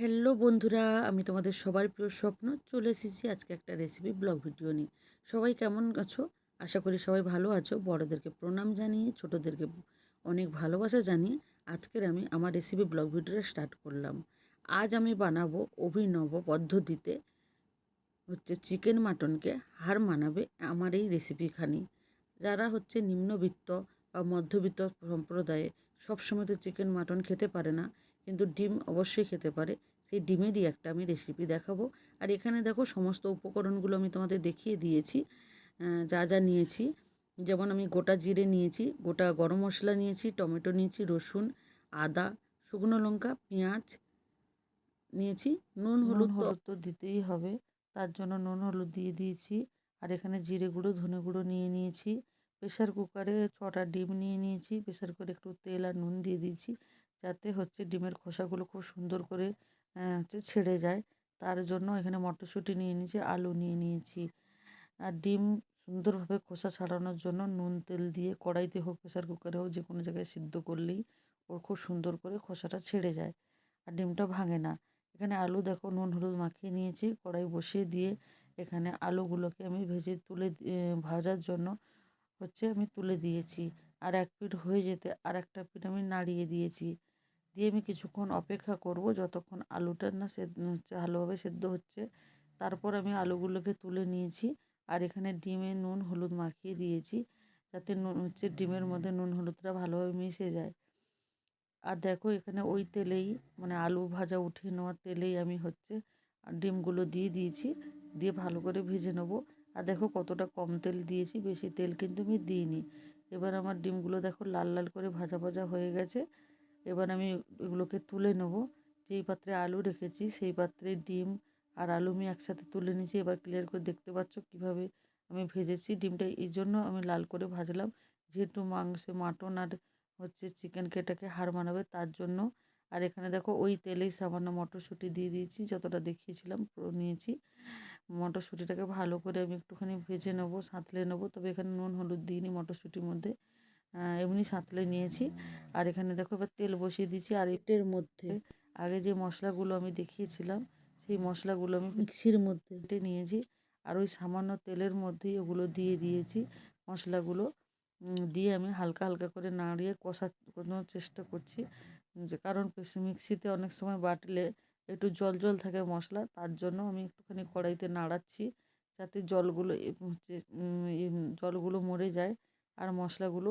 Hello বন্ধুরা, আমি তোমাদের সবার প্রিয় স্বপ্ন। চলে এসেছি আজকে একটা রেসিপি ব্লগ ভিডিও নিয়ে। সবাই কেমন আছো? আশা করি সবাই ভালো আছো। বড়োদেরকে প্রণাম জানিয়ে, ছোটোদেরকে অনেক ভালোবাসা জানিয়ে আজকের আমি আমার রেসিপি ব্লগ ভিডিওটা স্টার্ট করলাম। আজ আমি বানাবো অভিনব পদ্ধতিতে হচ্ছে চিকেন মাটনকে হার মানাবে আমার এই রেসিপিখানি যারা হচ্ছে নিম্নবিত্ত বা মধ্যবিত্ত সম্প্রদায়ে সবসময় তো চিকেন মাটন খেতে পারে না, কিন্তু ডিম অবশ্যই খেতে পারে। সেই ডিমেরই একটা আমি রেসিপি দেখাবো। আর এখানে দেখো সমস্ত উপকরণগুলো আমি তোমাদের দেখিয়ে দিয়েছি যা যা নিয়েছি। যেমন আমি গোটা জিরে নিয়েছি গোটা গরম মশলা নিয়েছি টমেটো নিয়েছি রসুন আদা শুকনো লঙ্কা পেঁয়াজ নিয়েছি নুন হলুদ হলুদ তো দিতেই হবে তার জন্য নুন হলুদ দিয়ে দিয়েছি। আর এখানে জিরে গুঁড়ো ধনে গুঁড়ো নিয়ে নিয়েছি। প্রেশার কুকারে ছটা ডিম নিয়ে নিয়েছি প্রেশার কুকারে একটু তেল আর নুন দিয়ে দিয়েছি যাতে হচ্ছে ডিমের খোসাগুলো খুব সুন্দর করে হচ্ছে ছেড়ে যায়, তার জন্য এখানে মটরশুঁটি নিয়ে নিয়েছি, আলু নিয়ে নিয়েছি। আর ডিম সুন্দরভাবে খোসা ছাড়ানোর জন্য নুন, তেল দিয়ে কড়াইতে হোক প্রেশার কুকারে হোক, যে কোনো জায়গায় সিদ্ধ করলেই ওর খুব সুন্দর করে খোসাটা ছেড়ে যায় আর ডিমটা ভাঙে না। এখানে আলু দেখো নুন, হলুদ মাখিয়ে নিয়েছি, কড়াই বসিয়ে দিয়ে এখানে আলুগুলোকে আমি ভেজে তুলে ভাজার জন্য হচ্ছে আমি তুলে দিয়েছি। আর এক পিঠ হয়ে যেতে আর একটা পিঠ আমি নাড়িয়ে দিয়েছি। দিয়ে আমি কিছুক্ষণ অপেক্ষা করব, যতক্ষণ আলুটা না সেদ্ধ হচ্ছে ভালোভাবে সেদ্ধ হচ্ছে। তারপর আমি আলুগুলোকে তুলে নিয়েছি আর এখানে ডিমে নুন, হলুদ মাখিয়ে দিয়েছি যাতে নুন, হচ্ছে ডিমের মধ্যে নুন, হলুদটা ভালোভাবে মিশে যায়। আর দেখো এখানে ওই তেলেই মানে আলু ভাজা উঠিয়ে নেওয়ার তেলেই আমি হচ্ছে ডিমগুলো দিয়ে দিয়েছি, দিয়ে ভালো করে ভেজে নেব। আর দেখো কতটা কম তেল দিয়েছি, বেশি তেল কিন্তু আমি দিইনি। এবার আমার ডিমগুলো দেখো লাল লাল করে ভাজা ভাজা হয়ে গেছে। এবার আমি এগুলোকে তুলে নেব। যেই পাত্রে আলু রেখেছি, সেই পাত্রে ডিম আর আলু আমি একসাথে তুলে নিয়েছি। এবার ক্লিয়ার করে দেখতে পাচ্ছ কীভাবে আমি ভেজেছি ডিমটা। এই জন্য আমি লাল করে ভাজলাম। যেহেতু মাংসে মাটন আর হচ্ছে চিকেন কেটাকে হার মানাবে, তার জন্য। আর এখানে দেখো ওই তেলেই সামান্য মটরশুঁটি দিয়ে দিয়েছি, যতটা দেখিয়েছিলাম নিয়েছি। মটরশুঁটিটাকে ভালো করে আমি একটুখানি ভেজে নেব, সাঁতলে নেব। তবে এখানে নুন, হলুদ দিইনি মটরশুঁটির মধ্যে। এমনি সাঁতলে নিয়েছি। আর এখানে দেখো এবার তেল বসিয়ে দিয়েছি। আর এটার মধ্যে আগে যে মশলাগুলো আমি দেখিয়েছিলাম, সেই মশলাগুলো আমি মিক্সির মধ্যে এটে নিয়েছি। আর ওই সামান্য তেলের মধ্যেই ওগুলো দিয়ে দিয়েছি মশলাগুলো। দিয়ে আমি হালকা হালকা করে নাড়িয়ে কষানোর চেষ্টা করছি। যে কারণ মিক্সিতে অনেক সময় বাটলে একটু জল জল থাকে মশলা, তার জন্য আমি একটুখানি কড়াইতে নাড়াচ্ছি যাতে জলগুলো জলগুলো মরে যায়। আর মশলাগুলো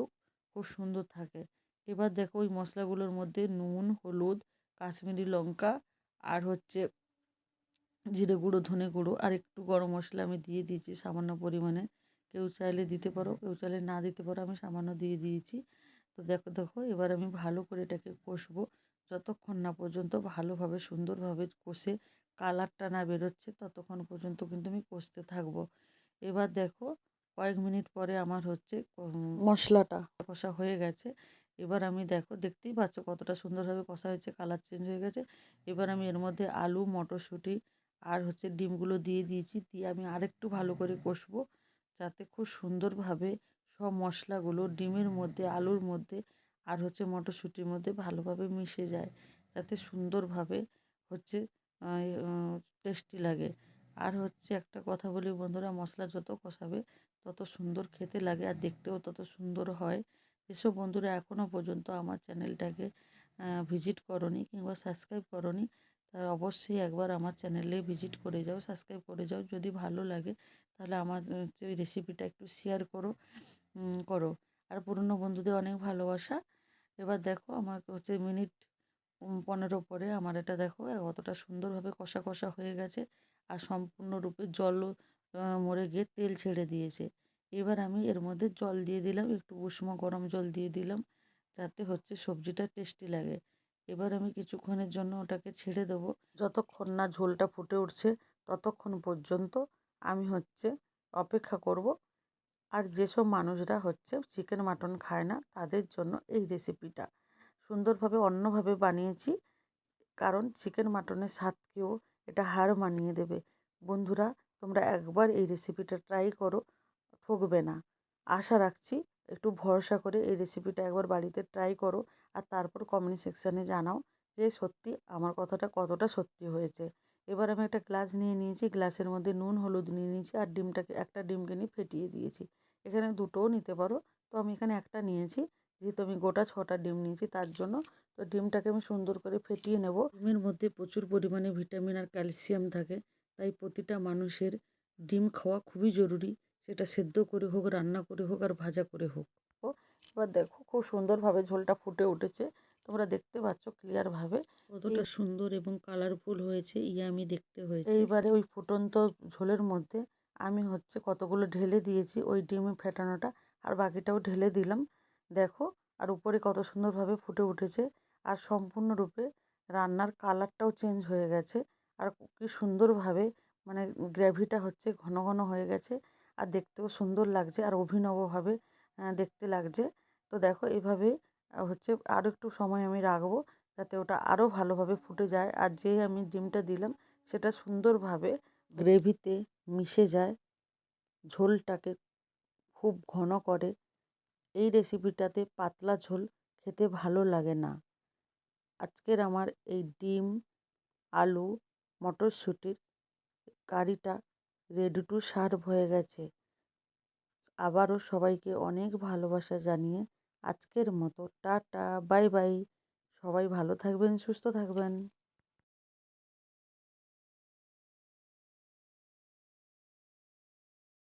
খুব সুন্দর থাকে। এবার দেখো ওই মশলাগুলোর মধ্যে নুন, হলুদ, কাশ্মীরি লঙ্কা আর হচ্ছে জিরে গুঁড়ো, ধনে গুঁড়ো আর একটু গরম মশলা আমি দিয়ে দিয়েছি সামান্য পরিমাণে। কেউ চাইলে দিতে পারো, কেউ চাইলে না দিতে পারো, আমি সামান্য দিয়ে দিয়েছি। তো দেখো দেখো, এবার আমি ভালো করে এটাকে কষবো। যতক্ষণ না পর্যন্ত ভালোভাবে, সুন্দরভাবে কষে কালারটা না বেরোচ্ছে, ততক্ষণ পর্যন্ত কিন্তু আমি কষতে থাকব। এবার দেখো কয়েক মিনিট পরে আমার হচ্ছে মশলাটা। কষা হয়ে গেছে। এবার আমি দেখো দেখতেই পাচ্ছ কতটা সুন্দরভাবে কষা হয়েছে কালার চেঞ্জ হয়ে গেছে। এবার আমি এর মধ্যে আলু মটরশুঁটি আর হচ্ছে ডিমগুলো দিয়ে দিয়েছি দিয়ে আমি আরেকটু ভালো করে কষবো যাতে খুব সুন্দরভাবে সব মশলাগুলো ডিমের মধ্যে আলুর মধ্যে আর হচ্ছে মটরশুঁটির মধ্যে ভালোভাবে মিশে যায় যাতে সুন্দরভাবে হচ্ছে টেস্টি লাগে। আর হচ্ছে একটা কথা বলি বন্ধুরা মশলা যত কষাবে তত সুন্দর খেতে লাগে আর দেখতেও তত সুন্দর হয়। যেসব বন্ধুরা এখনও পর্যন্ত আমার চ্যানেলটাকে ভিজিট করনি কিংবা সাবস্ক্রাইব করনি তার অবশ্যই একবার আমার চ্যানেলে ভিজিট করে যাও, সাবস্ক্রাইব করে যাও। যদি ভালো লাগে, তাহলে আমার রেসিপিটা একটু শেয়ার করো করো। আর পুরনো বন্ধুদের অনেক ভালোবাসা। এবার দেখো আমার হচ্ছে মিনিট পনেরো পরে আমার এটা দেখো অতটা সুন্দরভাবে কষা কষা হয়ে গেছে। আর সম্পূর্ণরূপে জলও মরে গিয়ে তেল ছেড়ে দিয়েছে। এবার আমি এর মধ্যে জল দিয়ে দিলাম, একটু উষ্ণ গরম জল দিয়ে দিলাম, যাতে হচ্ছে সবজিটা টেস্টি লাগে। এবার আমি কিছুক্ষণের জন্য ওটাকে ছেড়ে দেবো। যতক্ষণ না ঝোলটা ফুটে উঠছে ততক্ষণ পর্যন্ত আমি হচ্ছে অপেক্ষা করব। আর যেসব মানুষরা হচ্ছে চিকেন, মাটন খায় না, তাদের জন্য এই রেসিপিটা। সুন্দরভাবে, অন্যভাবে বানিয়েছি, কারণ চিকেন, মাটনের স্বাদকেও এটা হার মানিয়ে দেবে। বন্ধুরা তোমরা একবার এই রেসিপিটা ট্রাই করো, ঠকবে না। আশা রাখছি একটু ভরসা করে এই রেসিপিটা একবার বাড়িতে ট্রাই করো আর তারপর কমেন্ট সেকশানে জানাও যে সত্যি আমার কথাটা কতটা সত্যি হয়েছে। এবার আমি একটা গ্লাস নিয়ে নিয়েছি গ্লাসের মধ্যে নুন, হলুদ নিয়ে নিয়েছি আর ডিমটাকে, একটা ডিমকে নিয়ে ফেটিয়ে দিয়েছি। এখানে দুটোও নিতে পারো। তো আমি এখানে একটা নিয়েছি, যেহেতু আমি গোটা ছটা ডিম নিয়েছি তার জন্য তো ডিমটাকে আমি সুন্দর করে ফেটিয়ে নেব। ডিমের মধ্যে প্রচুর পরিমাণে ভিটামিন আর ক্যালসিয়াম থাকে। তাই প্রতিটা মানুষের ডিম খাওয়া খুবই জরুরি। সেটা সেদ্ধ করে হোক রান্না করে হোক আর ভাজা করে হোক। ও এবার দেখো খুব সুন্দরভাবে ঝোলটা ফুটে উঠেছে। তোমরা দেখতে পাচ্ছ ক্লিয়ারভাবে কতটা সুন্দর এবং কালারফুল হয়েছে ইয়ে আমি দেখতে হয়েছে। এইবারে ওই ফুটন্ত ঝোলের মধ্যে আমি হচ্ছে কতগুলো ঢেলে দিয়েছি ওই ডিম ফেটানোটা আর বাকিটাও ঢেলে দিলাম। দেখো আর উপরে কত সুন্দরভাবে ফুটে উঠেছে। আর সম্পূর্ণরূপে রান্নার কালারটাও চেঞ্জ হয়ে গেছে। আর কি সুন্দরভাবে মানে গ্রেভিটা হচ্ছে ঘন ঘন হয়ে গেছে। আর দেখতেও সুন্দর লাগছে আর অভিনবভাবে দেখতে লাগছে। তো দেখো এভাবে হচ্ছে আরও একটু সময় আমি রাখব যাতে ওটা আরও ভালোভাবে ফুটে যায়। আর যে আমি ডিমটা দিলাম সেটা সুন্দরভাবে গ্রেভিতে মিশে যায়, ঝোলটাকে খুব ঘন করে। এই রেসিপিটাতে পাতলা ঝোল খেতে ভালো লাগে না। আজকের আমার এই ডিম, আলু মটরশুঁটির কারিটা রেডি টু সার্ভ হয়ে গেছে। আবারও সবাইকে অনেক ভালোবাসা জানিয়ে আজকের মতো টাটা বাই বাই সবাই ভালো থাকবেন, সুস্থ থাকবেন।